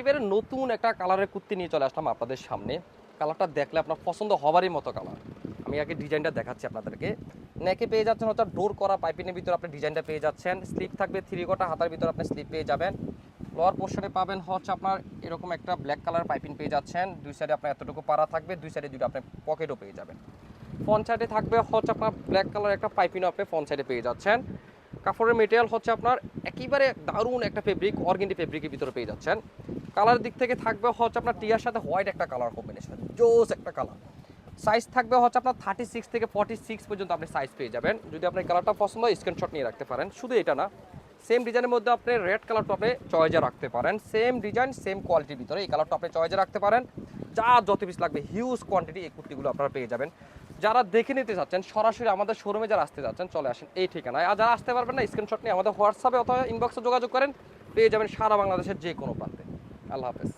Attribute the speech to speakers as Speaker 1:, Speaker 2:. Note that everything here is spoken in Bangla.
Speaker 1: একেবারে নতুন একটা কালারের কুর্তি নিয়ে চলে আসলাম আপনাদের সামনে। কালারটা দেখলে আপনার পছন্দ হবারই মতো কালার আমি আগে ডিজাইনটা দেখাচ্ছি আপনাদেরকে। নেকে পেয়ে যাচ্ছেন হচ্ছে ডোর করা পাইপিনের ভিতরে আপনি ডিজাইনটা পেয়ে যাচ্ছেন। স্লিপ থাকবে থ্রি কোটা হাতার ভিতরে আপনি স্লিপ পেয়ে যাবেন। লোয়ার পোর্শনে পাবেন হচ্ছে আপনার এরকম একটা ব্ল্যাক কালার পাইপিং পেয়ে যাচ্ছেন। দুই সাইডে আপনার এতটুকু পাড়া থাকবে, দুই সাইডে দুটো আপনি পকেটও পেয়ে যাবেন। ফ্রন্ট সাইডে থাকবে হচ্ছে আপনার ব্ল্যাক কালার একটা পাইপিনও আপনি ফ্রন্ট সাইডে পেয়ে যাচ্ছেন। কাপড়ের মেটেরিয়াল হচ্ছে আপনার একেবারে দারুণ একটা ফেব্রিক অর্গেন্ডি ফেব্রিকের ভিতরে পেয়ে যাচ্ছেন। কালার দিক থেকে থাকবে হচ্ছে আপনার টিয়ার সাথে হোয়াইট একটা কালার কম্বিনেশন জোস একটা কালার সাইজ থাকবে হচ্ছে আপনার থার্টি সিক্স থেকে ফর্টি সিক্স পর্যন্ত আপনি সাইজ পেয়ে যাবেন। যদি আপনার কালারটা পছন্দ হয় স্ক্রিনশট নিয়ে রাখতে পারেন। শুধু এটা না সেম ডিজাইনের মধ্যে আপনি রেড কালারটা আপনি চয়েজে রাখতে পারেন। সেম ডিজাইন সেম কোয়ালিটির ভিতরে এই কালারটা আপনি চয়েজে রাখতে পারেন। যা যত পিস লাগবে হিউজ কোয়ান্টিটি এই কুর্তিগুলো আপনারা পেয়ে যাবেন। যারা দেখে নিতে চাচ্ছেন সরাসরি আমাদের শোরুমে যারা আসতে যাচ্ছেন, চলে আসেন এই ঠিকানায়। আর যারা আসতে পারবেন না স্ক্রিনশট নিয়ে আমাদের হোয়াটসঅ্যাপে অথবা ইনবক্সে যোগাযোগ করেন, পেয়ে যাবেন সারা বাংলাদেশের যে কোনো প্রান্তে। আল্লাহ হাফেজ।